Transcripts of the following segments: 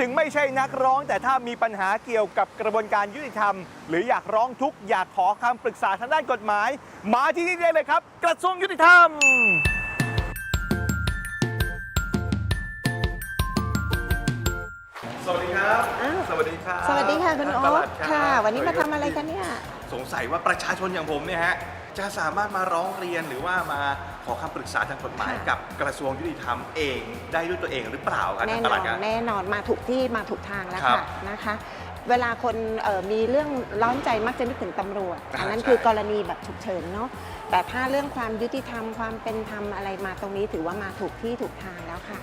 ถึงไม่ใช่นักร้อง แต่ถ้ามีปัญหาเกี่ยวกับกระบวนการยุติธรรม หรืออยากร้องทุกข์อยากขอคำปรึกษาทางด้านกฎหมาย มาที่นี่ได้เลยครับ กระทรวงยุติธรรม สวัสดีครับ อ้าว สวัสดีครับสวัสดีค่ะคุณท่าโอ๊ปลัคดรับค่ะ วันนี้มาทำอะไรกันเนี่ย สงสัยว่าประชาชนอย่างผมเนี่ยฮะจะสามารถมาร้องเรียนหรือว่ามาข อคำปรึกษาทางกฎหมายค่ะ กับกระทรวงยุติธรรมเองได้ด้วยตัวเองหรือเปล่าครับแน่ท่านปนลัอดนครับแน่นอนมาถูกที่มาถูกทางแล้วครับ ค่ะนะคะ เวลาคนเอ่อมีเรื่องร้อนใจมักจะนึกถึงตำรวจอ่าอันนั้นใช่คือกรณีแบบฉุกเฉินเนาะแต่ถ้าเรื่องความยุติธรรมความเป็นธรรมอะไรมาตรงนี้ถือว่ามาถูกที่ถูกทางแล้วค่ะ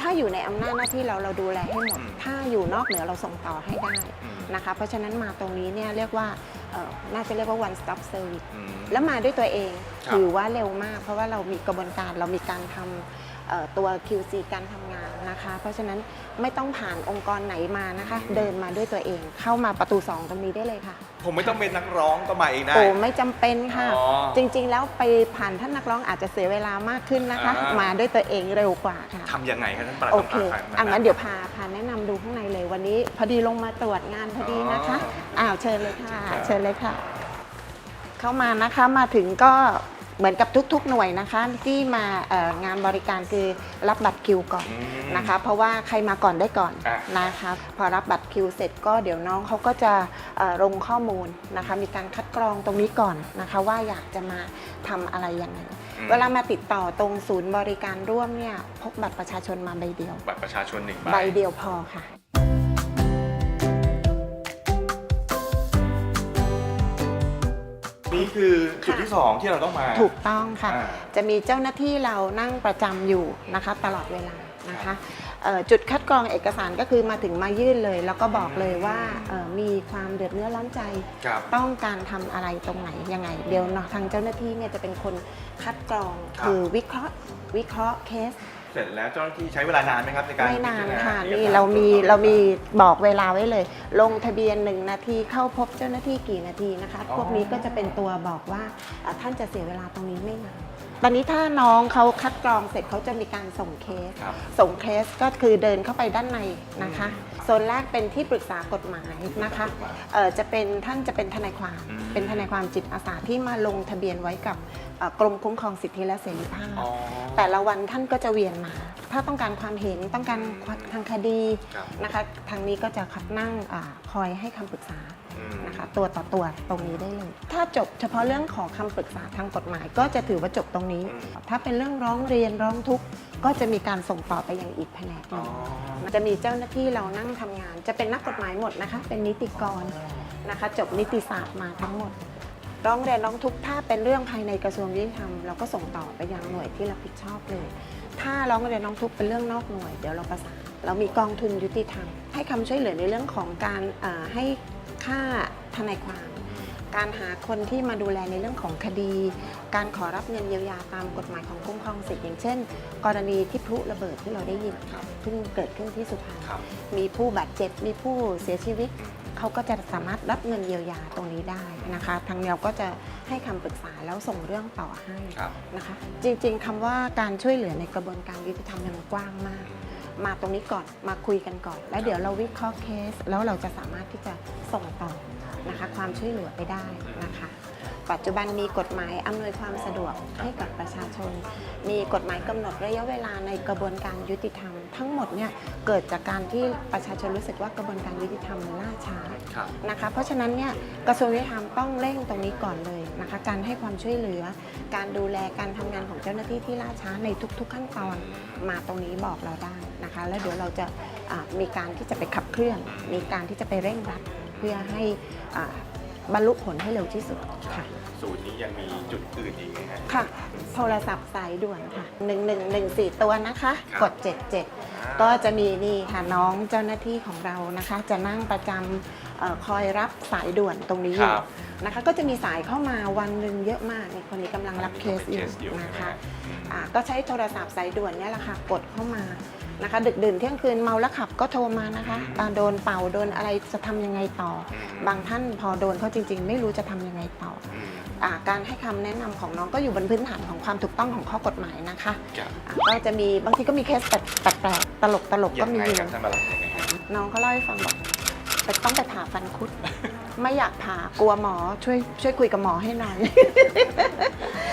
ถ้าอยู่ในอำนาจหน้าที่เราเราดูแลให้หมด ถ้าอยู่นอกเหนือเราส่งต่อให้ได้อืมนะคะ เพราะฉะนั้นมาตรงนี้เนี่ยเรียกว่าเอ่อน่าจะเรียกว่า one stop service อืมแล้วมาด้วยตัวเองครับถือว่าเร็วมาก เพราะว่าเรามีกระบวนการเรามีการทำเอ่อ ตัว QC การทำงานนะคะ เพราะฉะนั้นไม่ต้องผ่านองค์กรไหนมานะคะ เดินมาด้วยตัวเองเข้ามาประตู 2 ตรงนี้ได้เลยค่ะ ผมไม่ต้องเป็นนักร้องก็มาเองได้ โอ้ไม่จำเป็นค่ะ อ๋อจริงๆ แล้วไปผ่านท่านนักร้องอาจจะเสียเวลามากขึ้นนะคะ อ่าม มาด้วยตัวเองเร็วกว่าค่ะ ทำยังไงครับท่านปลัดโอเคต้องพาใครมาอะงั้นเดี๋ยวพาพาแนะนำดูข้างในเลยวันนี้ พอดีลงมาตรวจงานพอดีนะคะอ๋ออ้อ้าวเชิญเลยค่ะครับเชิญเลยค่ะ เข้ามานะคะมาถึงก็ เหมือนกับทุกๆหน่วยนะคะ ที่มาเอ่องานบริการคือรับบัตรคิวก่อนอืมนะคะ เพราะว่าใครมาก่อนได้ก่อนอะนะคะพอรับบัตรคิวเสร็จก็เดี๋ยวน้องเขาก็จะเอ่อลงข้อมูลนะคะ มีการคัดกรองตรงนี้ก่อนนะคะ ว่าอยากจะมาทำอะไรยังไงอืมเวลามาติดต่อตรงศูนย์บริการร่วมเนี่ยพกบัตรประชาชนมาใบเดียว บัตรประชาชนหนึ่งใบใบเดียวพอค่ะ นี่คือจุดค่ะที่สองที่เราต้องมา ถูกต้องค่ะ อ่าจะมีเจ้าหน้าที่เรานั่งประจำอยู่นะคะตลอดเวลานะคะเอ่อจุดคัดกรองเอกสารก็คือมาถึงมายื่นเลย แล้วก็บอกเลยว่าเอ่อมีความเดือดเนื้อร้อนใจ ครับ ต้องการทำอะไรตรงไหนยังไง เดี๋ยวเนาะทางเจ้าหน้าที่เนี่ยจะเป็นคนคัดกรองครับ คือวิเคราะห์วิเคราะห์เคส เสร็จแล้วเจ้าหน้าที่ใช้เวลานานไหมครับในการไม่นานพิจรณค่ะอกสนี่เรามีเรามีบอกเวลาไว้เลย ลงทะเบียนหนึ่งนาทีเข้าพบเจ้าหน้าที่กี่นาทีนะคะอ๋อพวกนี้ก็จะเป็นตัวบอกว่าอะท่านจะเสียเวลาตรงนี้ไม่นาน ตอนนี้ถ้าน้องเขาคัดกรองเสร็จเขาจะมีการส่งเคส ครับส่งเคสก็คือเดินเข้าไปด้านในนะคะ โซนแรกเป็นที่ปรึกษากฎหมายนะคะเอ่อจะเป็นท่านจะเป็นทนายความ อืม เป็นทนายความจิตอาสาที่มาลงทะเบียนไว้กับเอ่อกรมคุ้มครองสิทธิและเสรีภาพ อ๋อ แต่ละวันท่านก็จะเวียนมา ถ้าต้องการความเห็นต้องการทางคดีครับ นะคะ ทางนี้ก็จะคัดนั่งอาคอยให้คำปรึกษาอืม นะคะตัวต่อตัวตรงนี้ได้เลย ถ้าจบเฉพาะเรื่องของคำปรึกษาทางกฎหมาย ก็จะถือว่าจบตรงนี้ ถ้าเป็นเรื่องร้องเรียนร้องทุกข์ก็จะมีการส่งต่อไปยังอีกแผนกหอ๋อนึ่งมันจะมีเจ้าหน้าที่เรานั่งทำงาน จะเป็นนักกฎหมายหมดนะคะ เป็นนิติกรนะคะ จบนิติศาสตร์มาทั้งหมดร้องเรียนร้องทุกข์ถ้าเป็นเรื่องภายในกระทรวงยุติธรรมเราก็ส่งต่อไปยังหน่วยที่รับผิดชอบเลย ถ้าร้องเรียนร้องทุกข์เป็นเรื่องนอกหน่วยเดี๋ยวเราประสานเรามีกองทุนยุติธรรม ให้คำช่วยเหลือในเรื่องของการเอ่อให้ ค่าทนายความ การหาคนที่มาดูแลในเรื่องของคดี การขอรับเงินเยียวยาตามกฎหมายของคุ้มครองสิทธิ์อย่างเช่น กรณีที่พลุระเบิดที่เราได้ยินครับเพิ่งเกิดขึ้นที่สุพรรณครับมีผู้บาดเจ็บมีผู้เสียชีวิตเขาก็จะสามารถรับเงินเยียวยาตรงนี้ได้นะคะ ทางเราก็จะให้คำปรึกษาแล้วส่งเรื่องต่อให้ครับนะคะ จริงๆคำว่าการช่วยเหลือในกระบวนการยุติธรรมเนี่ยมันกว้างมาก มาตรงนี้ก่อนมาคุยกันก่อน แล้วเดี๋ยวเราวิเคราะห์เคส แล้วเราจะสามารถที่จะส่งต่อนะคะ ความช่วยเหลือไปได้นะคะ ปัจจุบันมีกฎหมายอำนวยความสะดวกให้กับประชาชน มีกฎหมายกำหนดระยะเวลาในกระบวนการยุติธรรม ทั้งหมดเนี่ยเกิดจากการที่ประชาชนรู้สึกว่ากระบวนการยุติธรรมมันล่าช้า ครับ นะคะเพราะฉะนั้นเนี่ยกระทรวงยุติธรรมต้องเร่งตรงนี้ก่อนเลยนะคะ การให้ความช่วยเหลือ การดูแลการทำงานของเจ้าหน้าที่ที่ล่าช้าในทุก ๆ ขั้นตอน มาตรงนี้บอกเราได้ นะคะ แล้วเดี๋ยวเราจะอ่ามีการที่จะไปขับเคลื่อน มีการที่จะไปเร่งรัดเพื่อให้อ่าบรรลุผลให้เร็วที่สุดค่ะศูนย์นี้ยังมีจุดอื่นอีกไหมฮะค่ะ โทรศัพท์สายด่วนค่ะ1114 ตัวนะคะครับกด 77 ก็จะมีนี่ค่ะน้องเจ้าหน้าที่ของเรานะคะ จะนั่งประจำเอ่อคอยรับสายด่วนตรงนี้อคยู่รับนะคะ ก็จะมีสายเข้ามาวันหนึ่งเยอะมากนี่คนนี้กำลังรับเคสอยู่เคสอยู่นะคะอืมอ่าก็ใช้โทรศัพท์สายด่วนเนี่ยแหละค่ะ กดเข้ามา นะคะ ดึกดื่นเที่ยงคืนเมาแล้วขับก็โทรมานะคะอ่าโดนเป่าโดนอะไรจะทำยังไงต่อ บางท่านพอโดนเขาจริง ๆ ไม่รู้จะทำยังไงต่ออืมอาการให้คำแนะนำของน้องก็อยู่บนพื้นฐานของความถูกต้องของข้อกฎหมายนะคะครับอะก็จะมีบางทีก็มีเคสแปลกๆตลกตลกๆยัก็งมีไงอยู่ครับท่านมาลังยังไงครับน้องเขาเล่าให้ฟังบอกไปต้องไปผ่าฟันคุด ไม่อยากผ่ากลัวหมอช่วยช่วยคุยกับหมอให้หน่อย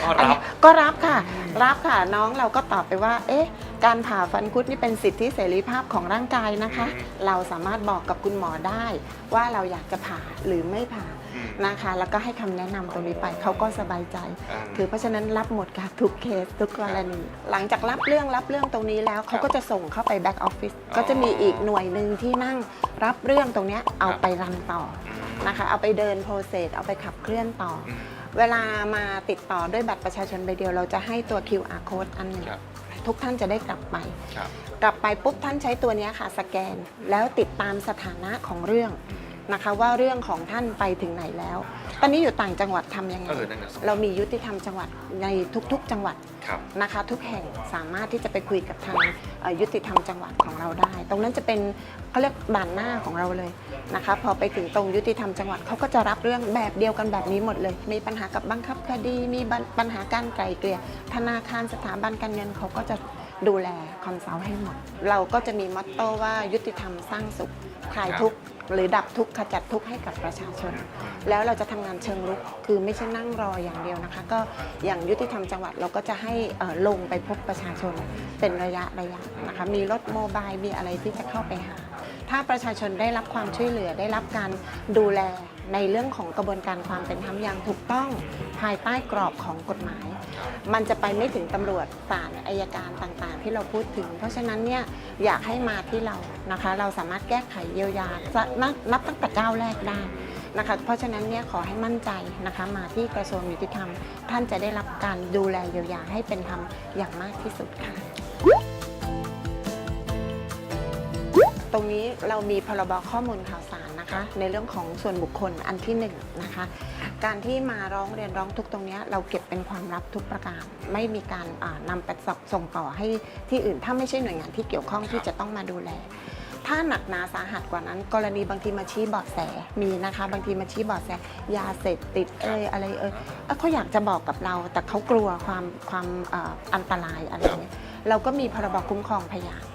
ก็รับก็รับค่ะ รับค่ะน้องเราก็ตอบไปว่า เอ๊ะ การผ่าฟันคุดนี่เป็นสิทธิเสรีภาพของร่างกายนะคะ อืม เราสามารถบอกกับคุณหมอได้ ว่าเราอยากจะผ่าหรือไม่ผ่าอืมนะคะ แล้วก็ให้คำแนะนำตรงนี้ไปเขาก็สบายใจ อ่า คือเพราะฉะนั้นรับหมดค่ะทุกเคสทุกกรณี หลังจากรับเรื่องรับเรื่องตรงนี้แล้ว เขาก็จะส่งเข้าไปแบ็กออฟฟิศอ๋อก็จะมีอีกหน่วยหนึ่งที่นั่งรับเรื่องตรงเนี้ยเอาครับ ไปรันต่ออืมนะคะ เอาไปเดินโปรเซสเอาไปขับเคลื่อนต่อออืม เวลามาติดต่อด้วยบัตรประชาชนใบเดียว เราจะให้ตัว QR code อันหนึ่งครับทุกท่านจะได้กลับไป ครับ กลับไปปุ๊บท่านใช้ตัวเนี้ยค่ะ สแกนแล้วติดตามสถานะของเรื่อง อืม นะคะว่าเรื่องของท่านไปถึงไหนแล้ว ตอนนี้อยู่ต่างจังหวัดทำยังไง เออนั่นน่ะสิ เรามียุติธรรมจังหวัดในทุกๆ จังหวัดครับ นะคะ ทุกแห่งสามารถที่จะไปคุยกับทางเอ่อยุติธรรมจังหวัดของเราได้ ตรงนั้นจะเป็นเขาเรียกด่านหน้าของเราเลยนะคะ พอไปถึงตรงยุติธรรมจังหวัดเขาก็จะรับเรื่องแบบเดียวกันแบบนี้หมดเลย มีปัญหากับบังคับคดีมีบัญปัญหาการไกล่เกลี่ยธนาคารสถาบันการเงินเขาก็จะดูแลคอนซัลท์ให้หมด เราก็จะมีมอตโต้ว่ายุติธรรมสร้างสุขคลายทุกข์ หรือดับทุกข์ขจัดทุกข์ให้กับประชาชน แล้วเราจะทำงานเชิงรุกคือไม่ใช่นั่งรออย่างเดียวนะคะ ก็อย่างยุติธรรมจังหวัดเราก็จะให้ลงไปพบประชาชนเป็นระยะระยะนะคะมีรถโมบายมีอะไรที่จะเข้าไปหา ถ้าประชาชนได้รับความช่วยเหลือได้รับการดูแล ในเรื่องของกระบวนการความเป็นธรรมอย่างถูกต้องภายใต้กรอบของกฎหมาย มันจะไปไม่ถึงตำรวจศาลอายการต่างๆ ที่เราพูดถึง เพราะฉะนั้นเนี่ยอยากให้มาที่เรานะคะ เราสามารถแก้ไขเยียวยาจะนับนับตั้งแต่ก้าวแรกได้นะคะเพราะฉะนั้นเนี่ยขอให้มั่นใจนะคะมาที่กระทรวงยุติธรรม ท่านจะได้รับการดูแลเยียวยาให้เป็นธรรมอย่างมากที่สุดค่ะ ตรงนี้เรามีพรบข้อมูลข่าวส นะคะ ในเรื่องของส่วนบุคคลอันที่หนึ่งนะคะ การที่มาร้องเรียนร้องทุกข์ตรงเนี้ยเราเก็บเป็นความลับทุกประการ ไม่มีการอ่านำไปส่งต่อให้ที่อื่น ถ้าไม่ใช่หน่วยงานที่เกี่ยวข้องที่จะต้องมาดูแลถ้าหนักหนาสาหัสกว่านั้น กรณีบางทีมาชี้เบาะแสมีนะคะ บางทีมาชี้เบาะแสยาเสพติดเอ่ยอะไรเอ่ยเอ้ยเขาอยากจะบอกกับเรา แต่เขากลัวความความเอ่ออันตรายอะไรเงี้ยเราก็มีพรบคุ้มครองพยานก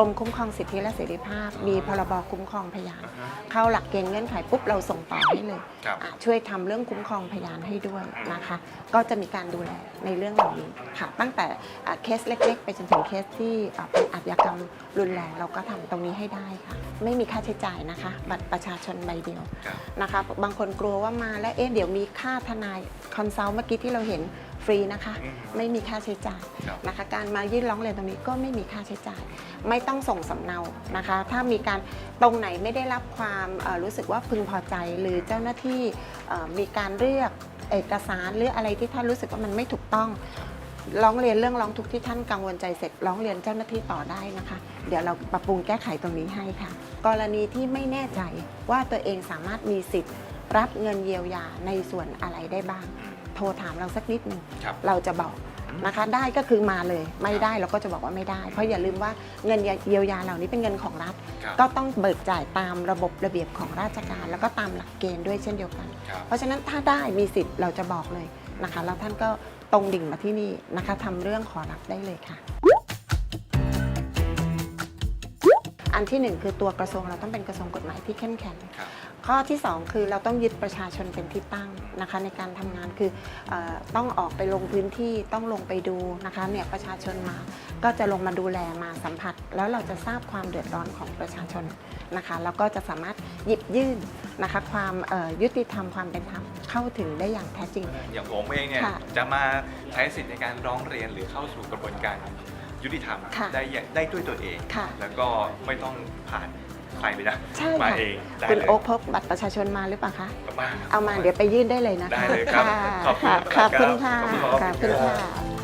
รมคุ้มครองสิทธิและเสรีภาพ มีพรบคุ้มครองพยานอ่าฮะเข้าหลักเกณฑ์เงื่อนไขปุ๊บเราส่งต่อให้เลยครับ อะช่วยทำเรื่องคุ้มครองพยานให้ด้วยนะคะ ก็จะมีการดูแลในเรื่องเหล่านี้ค่ะ ตั้งแต่อะเคสเล็ก ๆ ไปจนถึงเคสที่อะเป็นอาชญากรรมรุนแรงเราก็ทำตรงนี้ให้ได้ค่ะ ไม่มีค่าใช้จ่ายนะคะ บัตรประชาชนใบเดียว ครับ นะคะบางคนกลัวว่ามาแล้วเอ๊ะเดี๋ยวมีค่าทนายคอนซัลท์เมื่อกี้ที่เราเห็น ฟรีนะคะ อืมไม่มีค่าใช้จ่ายครับ นะคะ การมายื่นร้องเรียนตรงนี้ก็ไม่มีค่าใช้จ่าย ไม่ต้องส่งสำเนานะคะ ถ้ามีการตรงไหนไม่ได้รับความเอ่อรู้สึกว่าพึงพอใจ หรือเจ้าหน้าที่เอ่อมีการเรียกเอกสารหรืออะไรที่ท่านรู้สึกว่ามันไม่ถูกต้อง ร้องเรียนเรื่องร้องทุกข์ที่ท่านกังวลใจเสร็จร้องเรียนเจ้าหน้าที่ต่อได้นะคะ เดี๋ยวเราปรับปรุงแก้ไขตรงนี้ให้ค่ะ กรณีที่ไม่แน่ใจว่าตัวเองสามารถมีสิทธิ์ รับเงินเยียวยาในส่วนอะไรได้บ้างอืมโทรถามเราสักนิดหนึ่งครับ เราจะบอกนะคะ ได้ก็คือมาเลย ไม่ได้เราก็จะบอกว่าไม่ได้ เพราะอย่าลืมว่าเงินเยียวยาเหล่านี้เป็นเงินของรัฐ ครับก็ต้องเบิกจ่ายตามระบบระเบียบของราชการ แล้วก็ตามหลักเกณฑ์ด้วยเช่นเดียวกัน ครับเพราะฉะนั้นถ้าได้มีสิทธิ์เราจะบอกเลยนะคะ แล้วท่านก็ตรงดิ่งมาที่นี่นะคะทำเรื่องขอรับได้เลยค่ะ อันที่หนึ่งคือตัวกระทรวงเราต้องเป็นกระทรวงกฎหมายที่เข้มแข็ง ครับ ข้อที่ 2 คือเราต้องยึดประชาชนเป็นที่ตั้ง นะคะในการทำงานคือเออต้องออกไปลงพื้นที่ต้องลงไปดูนะคะเนี่ยประชาชนมา ก็จะลงมาดูแลมาสัมผัส แล้วเราจะทราบความเดือดร้อนของประชาชนนะคะแล้วก็จะสามารถหยิบยื่นนะคะความเอ่อยุติธรรมความเป็นธรรมเข้าถึงได้อย่างแท้จริง อย่างผมเองเนี่ยค่ะจะมาใช้สิทธิ์ในการร้องเรียนหรือเข้าสู่กระบวนการยุติธรรมค่ะได้อย่างได้ด้วยตัวเองค่ะแล้วก็ไม่ต้องผ่าน ใครเลยนะใช่มาค่ะเองได้คุณเลยโอ๊คพกบัตรประชาชนมาหรือเปล่าคะกลับบ้นครับเอามาเดี๋ยวไปยื่นได้เลยนะคะได้เลยครับค่ะขอบคุณค่ะ ขอบคุณครัค่ะบขอบคุณครับขอบคุณค่ะ